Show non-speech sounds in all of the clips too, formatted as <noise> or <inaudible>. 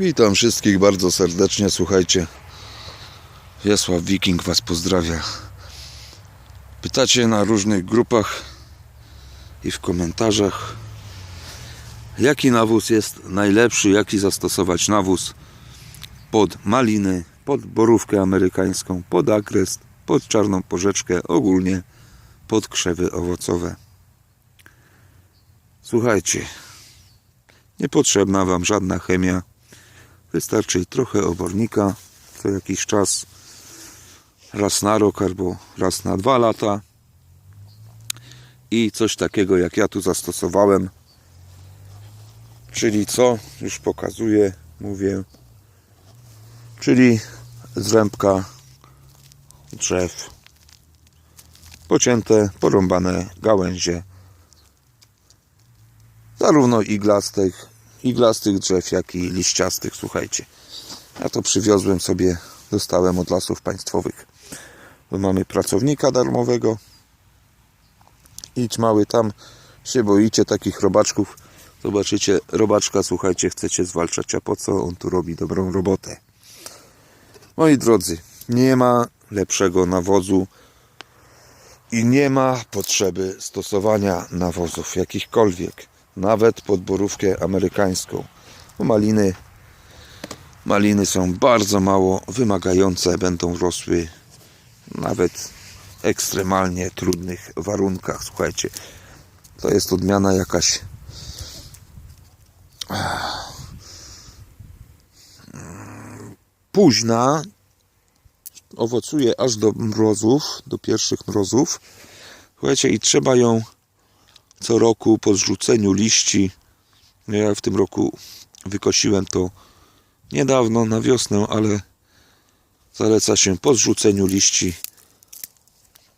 Witam wszystkich bardzo serdecznie. Słuchajcie, Wiesław Wiking Was pozdrawia. Pytacie na różnych grupach i w komentarzach, jaki nawóz jest najlepszy, jaki zastosować nawóz pod maliny, pod borówkę amerykańską, pod agrest, pod czarną porzeczkę, ogólnie pod krzewy owocowe. Słuchajcie, niepotrzebna Wam żadna chemia. Wystarczy trochę obornika co jakiś czas, raz na rok albo raz na dwa lata. I coś takiego jak ja tu zastosowałem, czyli co? Już pokazuję, mówię. Czyli zrębka drzew, pocięte, porąbane gałęzie, zarówno iglastych, iglastych drzew, jak i liściastych, słuchajcie. Ja to przywiozłem sobie, dostałem od lasów państwowych. Bo mamy pracownika darmowego. Idź mały tam, się boicie takich robaczków. Zobaczycie, robaczka, słuchajcie, chcecie zwalczać, a po co on tu robi dobrą robotę? Moi drodzy, nie ma lepszego nawozu i nie ma potrzeby stosowania nawozów jakichkolwiek, nawet pod borówkę amerykańską. Bo maliny, maliny są bardzo mało wymagające, będą rosły nawet w ekstremalnie trudnych warunkach. Słuchajcie, to jest odmiana jakaś późna, owocuje aż do mrozów, do pierwszych mrozów. Słuchajcie, i trzeba ją co roku po zrzuceniu liści. Ja w tym roku wykosiłem to niedawno, na wiosnę, ale zaleca się po zrzuceniu liści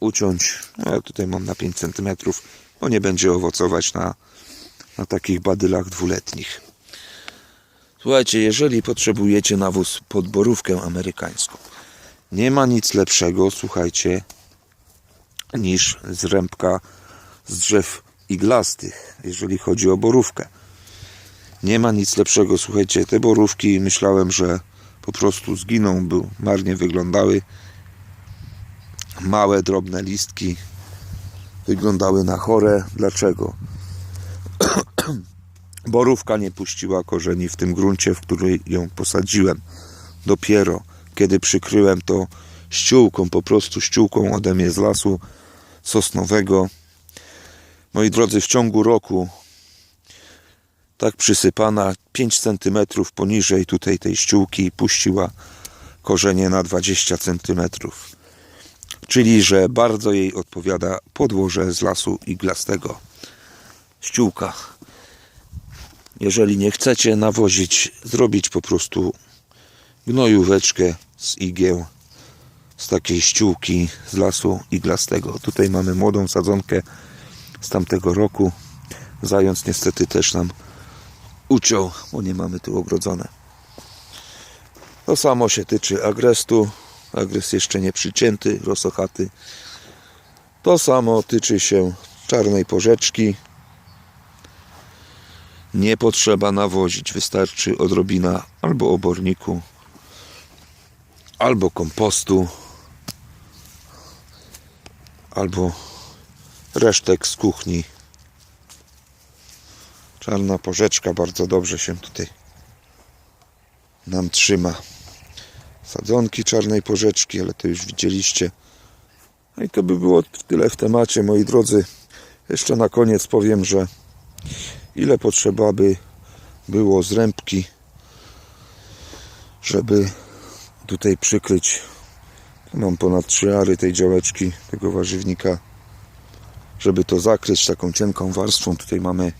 uciąć. Ja tutaj mam na 5 cm, bo nie będzie owocować na, na takich badylach dwuletnich. Słuchajcie, jeżeli potrzebujecie nawóz pod borówkę amerykańską, nie ma nic lepszego, słuchajcie, niż zrębka z drzew iglastych, jeżeli chodzi o borówkę. Nie ma nic lepszego, słuchajcie, te borówki myślałem, że po prostu zginą, by marnie wyglądały. Małe, drobne listki wyglądały na chore. Dlaczego? <clears throat> Borówka nie puściła korzeni w tym gruncie, w który ją posadziłem. Dopiero kiedy przykryłem to ściółką, po prostu ściółką ode mnie z lasu sosnowego. Moi drodzy, w ciągu roku tak przysypana 5 cm poniżej tutaj tej ściółki puściła korzenie na 20 cm. Czyli, że bardzo jej odpowiada podłoże z lasu iglastego. Ściółka. Jeżeli nie chcecie nawozić, zrobić po prostu gnojóweczkę z igieł, z takiej ściółki z lasu iglastego. Tutaj mamy młodą sadzonkę z tamtego roku. Zając niestety też nam uciął, bo nie mamy tu ogrodzone. To samo się tyczy agrestu. Agres jeszcze nie przycięty, rosochaty. To samo tyczy się czarnej porzeczki. Nie potrzeba nawozić, wystarczy odrobina albo oborniku, albo kompostu, albo resztek z kuchni. Czarna porzeczka bardzo dobrze się tutaj nam trzyma. Sadzonki czarnej porzeczki, ale to już widzieliście. No i to by było tyle w temacie, moi drodzy. Jeszcze na koniec powiem, że ile potrzeba by było zrębki, żeby tutaj przykryć. Tu mam ponad 3 ary tej działeczki, tego warzywnika, żeby to zakryć taką cienką warstwą. Tutaj mamy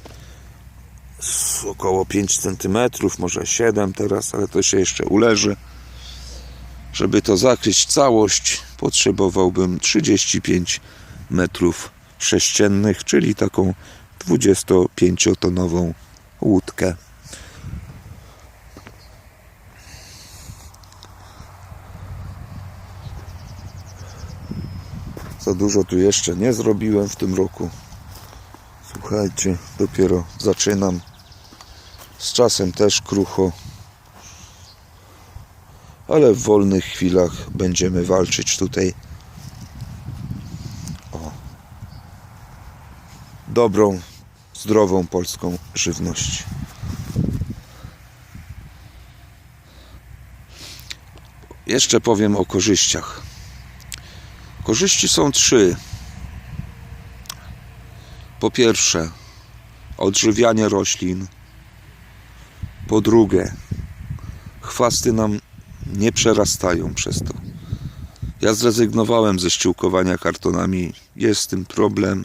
około 5 cm, może 7 teraz, ale to się jeszcze uleży. Żeby to zakryć całość, potrzebowałbym 35 metrów sześciennych, czyli taką 25-tonową łódkę. Za dużo tu jeszcze nie zrobiłem w tym roku. Słuchajcie, dopiero zaczynam. Z czasem też krucho. ale w wolnych chwilach będziemy walczyć tutaj o dobrą, zdrową polską żywność. Jeszcze powiem o korzyściach. Korzyści są trzy. Po pierwsze, odżywianie roślin. Po drugie, chwasty nam nie przerastają przez to. Ja zrezygnowałem ze ściółkowania kartonami. Jest z tym problem.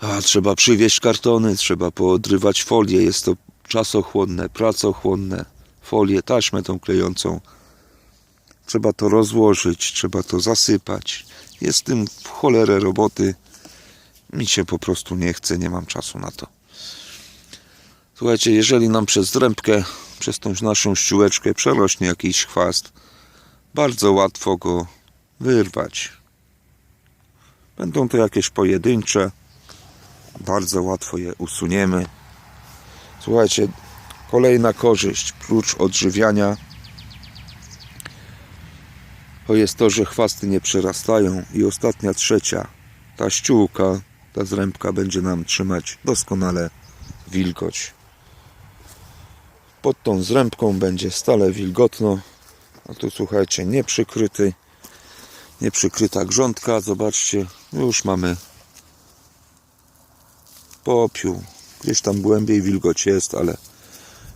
A, trzeba przywieźć kartony, trzeba poodrywać folię. Jest to czasochłonne, pracochłonne. Folię, taśmę tą klejącą. Trzeba to rozłożyć, trzeba to zasypać. Jest tym cholerę roboty. Mi się po prostu nie chce, nie mam czasu na to. Słuchajcie, jeżeli nam przez rębkę, przez tą naszą ściółeczkę przerośnie jakiś chwast, bardzo łatwo go wyrwać. Będą to jakieś pojedyncze, bardzo łatwo je usuniemy. Słuchajcie, kolejna korzyść, prócz odżywiania, to jest to, że chwasty nie przerastają. I ostatnia, trzecia, ta ściółka, ta zrębka będzie nam trzymać doskonale wilgoć. Pod tą zrębką będzie stale wilgotno. A tu słuchajcie, nieprzykryty, nieprzykryta grządka. Zobaczcie, już mamy popiół. Gdzieś tam głębiej wilgoć jest, ale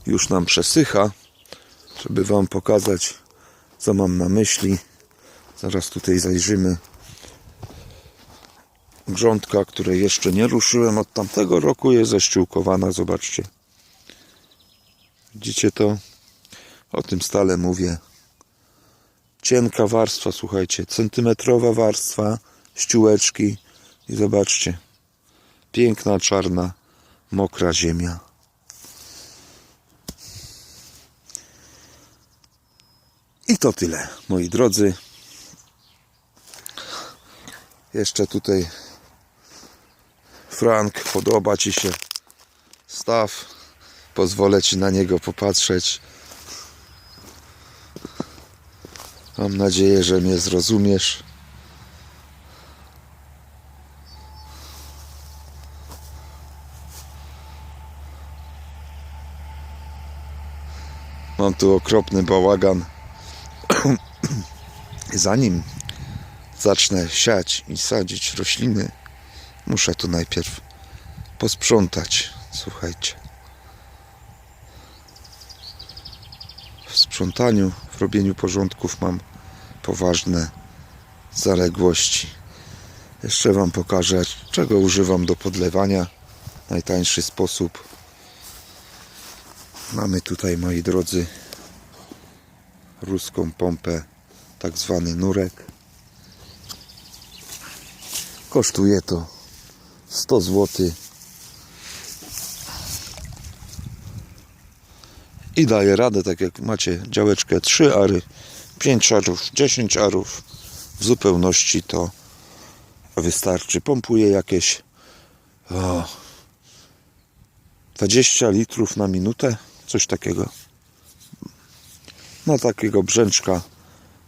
już nam przesycha. Żeby Wam pokazać, co mam na myśli. Zaraz tutaj zajrzymy. Grządka, której jeszcze nie ruszyłem od tamtego roku jest ześciółkowana. Zobaczcie. Widzicie to? O tym stale mówię. Cienka warstwa, słuchajcie, centymetrowa warstwa ściółeczki i zobaczcie. Piękna, czarna, mokra ziemia. I to tyle, moi drodzy. Jeszcze tutaj Frank, podoba Ci się staw. Pozwolę Ci na niego popatrzeć. Mam nadzieję, że mnie zrozumiesz. Mam tu okropny bałagan. <clears throat> Zanim zacznę siać i sadzić rośliny, muszę tu najpierw posprzątać. Słuchajcie. W sprzątaniu, w robieniu porządków mam poważne zaległości. Jeszcze Wam pokażę, czego używam do podlewania. Najtańszy sposób. Mamy tutaj, moi drodzy, ruską pompę, tak zwany nurek. Kosztuje to 100 zł. I daje radę, tak jak macie działeczkę 3 ary, 5 arów, 10 arów. W zupełności to wystarczy. Pompuje jakieś o, 20 litrów na minutę, coś takiego. Na takiego brzęczka,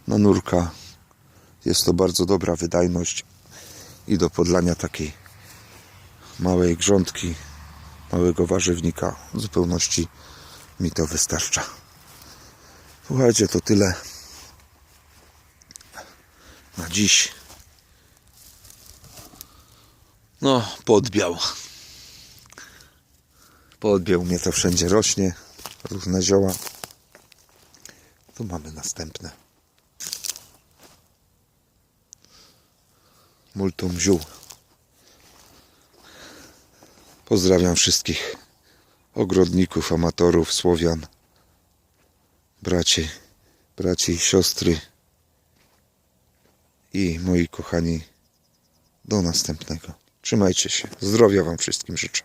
na nurka jest to bardzo dobra wydajność i do podlania takiej małej grządki, małego warzywnika w zupełności mi to wystarcza. Słuchajcie, to tyle na dziś. No, podbiał. Podbiał mnie to wszędzie rośnie. Różne zioła. Tu mamy następne. Multum ziół. Pozdrawiam wszystkich ogrodników, amatorów, Słowian, braci, braci i siostry i moi kochani do następnego. Trzymajcie się. Zdrowia Wam wszystkim życzę.